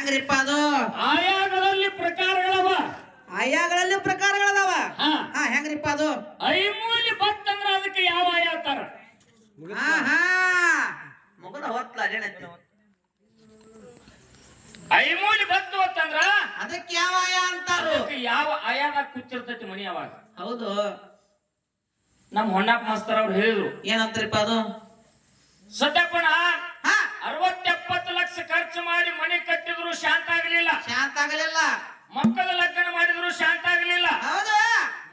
ಹೆಂಗ್ರಿಪ್ಪ ಅದು? ಆಯಾಗಳಲ್ಲಿ ಪ್ರಕಾರಗಳವ. ಆಯಾಗಳಲ್ಲಿ ಪ್ರಕಾರಗಳದಾವ? ಹಾ. ಹಾ ಹೆಂಗ್ರಿಪ್ಪ ಅದು. ಐಮೂಲಿ ಬತ್ತಂದ್ರ ಅದಕ್ಕೆ ಯಾವ ಆಯಾತಾರ? ಅಂತಾರ ಹಾ ಹಾ ಮುಗದ ಹೊತ್ತಲ ಐಮೂಲಿ ಬತ್ತು ಅಂತಂದ್ರ ಅದಕ್ಕೆ ಯಾವ ಆಯ ಅಂತಾರು? ಯಾವ ಆಯಾದಾಗ ಕೂತಿರ್ತೈತಿ ಮನಿ ಅವಾಗ? ಹೌದು. ನಮ್ ಹೊಣ್ಣಪ್ಪ ಮಾಸ್ತರ್ ಅವ್ರು ಹೇಳಿದ್ರು. ಏನಂತ್ರಿಪ್ಪ ಅದು? ಸದ್ಯಪ್ಪಣ ಹಾ. ಅರವತ್ತೆಪ್ಪತ್ತು ಲಕ್ಷ ಖರ್ಚು ಮಾಡಿ ಮನೆ ಕಟ್ಟಿದ್ರು ಶಾಂತ ಆಗಲಿಲ್ಲ. ಶಾಂತ ಆಗಲಿಲ್ಲ. ಮಕ್ಕಳ ಲಗ್ನ ಮಾಡಿದ್ರು ಶಾಂತ ಆಗಲಿಲ್ಲ. ಹೌದು.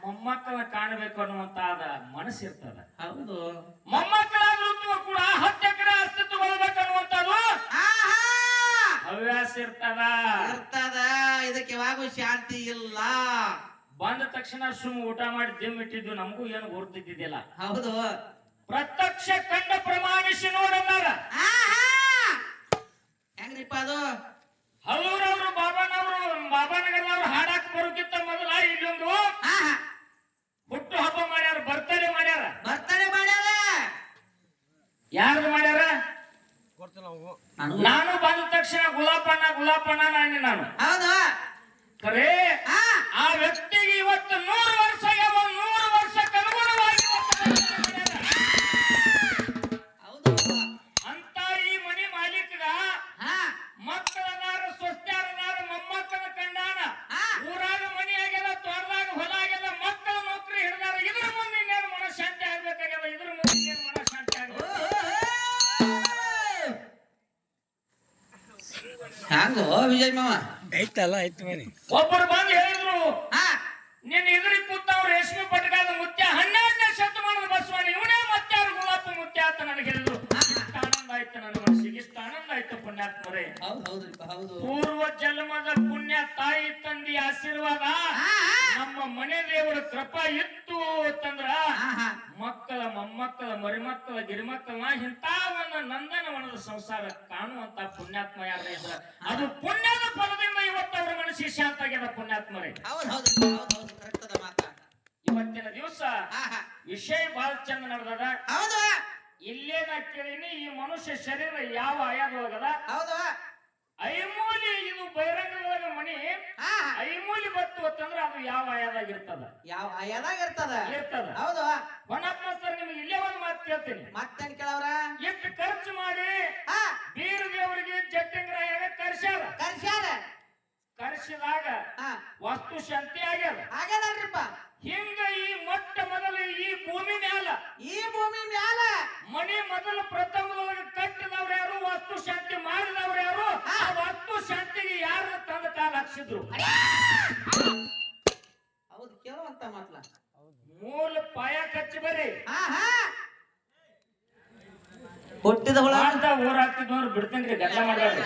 ಮೊಮ್ಮಕ್ಕಳ ಕಾಣಬೇಕು ಅನ್ನುವಂತ ಮನಸ್ಸಿರ್ತದ ಹೌದು. ಮೊಮ್ಮಕ್ಕಳಾದ್ರೂ ಕೂಡ ಹತ್ತು ಎಕರೆ ಬರಬೇಕು ತಗೊಳ್ಬೇಕನ್ನುವಂಥದ್ದು ಹಾ ಹಾ ಹವ್ಯಾಸ ಇರ್ತದ. ಇರ್ತದ. ಇದಕ್ಕೆ ಯಾವಾಗೂ ಶಾಂತಿ ಇಲ್ಲ. ಬಂದ ತಕ್ಷಣ ಸುಮ್ ಊಟ ಮಾಡಿ ದಿಮ್ ಇಟ್ಟಿದ್ವಿ ನಮಗೂ ಏನು ಗುರುತಿದ್ದಿದ್ದಿಲ್ಲ. ಹೌದು. ಪ್ರತ್ಯಕ್ಷ ಕಂಡ ಪ್ರಮಾಣಿಸಿ ನೋಡಂದಾರ ಹಾ ಹಾ ಹೆಂಗ್ರಿಪ್ಪ ಅದು ಹಲೂರವರು ಬಾಬಾನವರು ಬಾಬಾನಗರದವ್ರು ಹಾಡಾಕ್ ಬರೋಕ್ಕಿಂತ ಮೊದಲ ಇಲ್ಲೊಂದು ಹಾ ಹಾ ಹುಟ್ಟು ಹಬ್ಬ ಮಾಡ್ಯಾರ ಬರ್ತಡೇ ಮಾಡ್ಯಾರ ಬರ್ತಡೇ ಮಾಡ್ಯಾರ ಯಾರ್ದು ಮಾಡ್ಯಾರ? ನಾನು- ನಾನು ಬಂದ ತಕ್ಷಣ ಗುಲಾಪಣ್ಣ ಗುಲಾಪಣ್ಣ ನಾನಿ ನಾನು. ಹೌದು? ಆ ವ್ಯಕ್ತಿಗೆ ಇವತ್ತು ಹ್ಯಾಂಗೋ ವಿಜಯ್ ಮಾವ? ಐತಲ್ಲ ಐತ್ ಮರಿ ಒಬ್ಬರು ಬಂದು ಹೇಳಿದ್ರು ಹಾ. ನಿನ್ನ ಇದ್ರಿಗೆ ಕೂತವ್ರು ರೇಷ್ಮೆ ಪಟ್ಟಕದ ಮುತ್ಯ ಹನ್ನೆರಡನೇ ಶತಮಾನದ ಬಸವಣ್ಣ ಇವನೇ ಮತ್ತೆ ಅವ್ರು ಗುಲಾಪ ಮುತ್ಯ ಅಂತ ನನಗೆ ಹೇಳಿದ್ರು. ಇಷ್ಟ ಆನಂದ ಆಯ್ತು ನನ್ನ ಮನಸ್ಸಿಗೆ ಇಷ್ಟ ಆನಂದ ಆಯ್ತು ಪುಣ್ಯಾತ್ಮರೇ. ಹೌದು ಹೌದ್ರಿಪ್ಪ ಹೌದು. ಪೂರ್ವ ಜನ್ಮದ ಪುಣ್ಯ ತಾಯಿ ತಂದಿ ಆಶೀರ್ವಾದ ಹಾ ನಮ್ಮ ಮನೆ ದೇವರ ಕೃಪಾ ಇತ್ತು ಅಂತಂದ್ರ ಮಕ್ಕಳ ಮೊಮ್ಮಕ್ಕಳ ಮರಿಮಕ್ಕಳ ಗಿರಿಮಕ್ಕಳ ಇಂಥ ಒಂದು ನಂದನವನದ ಸಂಸಾರ ಕಾಣುವಂತ ಪುಣ್ಯಾತ್ಮ ಯಾರ ಅದು ಪುಣ್ಯದ ಫಲದಿಂದ ಇವತ್ತವರ ಅವರ ಮನಸ್ಸಿಗೆ ಶಾಂತ ಆಗ್ಯದ ಪುಣ್ಯಾತ್ಮರೇ. ಇವತ್ತಿನ ದಿವಸ ವಿಷಯ ಬಹಳ ಚಂದ ನಡೆದದ. ಇಲ್ಲೇನ ಕೇಳಿನಿ ಈ ಮನುಷ್ಯ ಶರೀರ ಯಾವ ಆಯಾದೊಳಗದ? ಐಮೂಲಿ ಇದು ಬಹಿರಂಗದೊಳಗ ಮನಿ. ಹಾ ಐಮೂಲಿ ಬತ್ತು ಅಂತಂದ್ರ ಯಾವ ಆಯಾದಾಗ ಇರ್ತದ? ಯಾವ ಆಯದಾಗ ಇರ್ತದ? ಇರ್ತದ. ಹೌದು. ಹೊನ್ನಪ್ಪ ಸರ್ ನಿಮ್ಗೆ ಇಲ್ಲೇ ಒಂದು ಮಾತು ಕೇಳ್ತೀನಿ. ಮತ್ತೇನ್ ಕೇಳವ್ರ? ಎಷ್ಟು ಖರ್ಚು ಮಾಡಿ ಬೀರ ದೇವರಿಗೆ ಜಟ್ಟಿಂಗ್ರಾಯಾಗ ಕರ್ಸ್ಯಾರ. ಕರ್ಸ್ಯಾರ. ಕರ್ಸಿದಾಗ ವಸ್ತು ಶಾಂತಿ ಆಗ್ಯದ. ಆಗ್ಯದಲ್ರಿಪ್ಪ. ಹಿಂಗ ಈ ಮೊಟ್ಟ ಮೊದಲು ಈ ಭೂಮಿ ಮ್ಯಾಲ ಈ ಭೂಮಿ ಮ್ಯಾಲ ಮನೆ ಮೊದಲು ಪ್ರಥಮದೊಳಗೆ ಕಟ್ಟಿದವ್ರು ಯಾರು ವಸ್ತು ಶಾಂತಿ ಮಾಡಿದವ್ರು ಯಾರು ಆ ವಸ್ತು ಶಾಂತಿಗೆ ಯಾರು ತಂದ ಕಾಲ ಹಾಕ್ಸಿದ್ರು ಕೇಳುವಂತ ಮಾತ್ಲ. ಮೂಲ ಪಾಯ ಕಚ್ಚಿ ಬರ್ರಿ. ಹಾ ಹಾ ಹುಟ್ಟಿದ ಹುಳ. ಮಾಡ್ದ ಊರಾಗ್ತಿದ್ನವ್ರು ಬಿಡ್ತೇನ್ರಿ ಗಲ್ಲ ಮಾಡ್ರಿ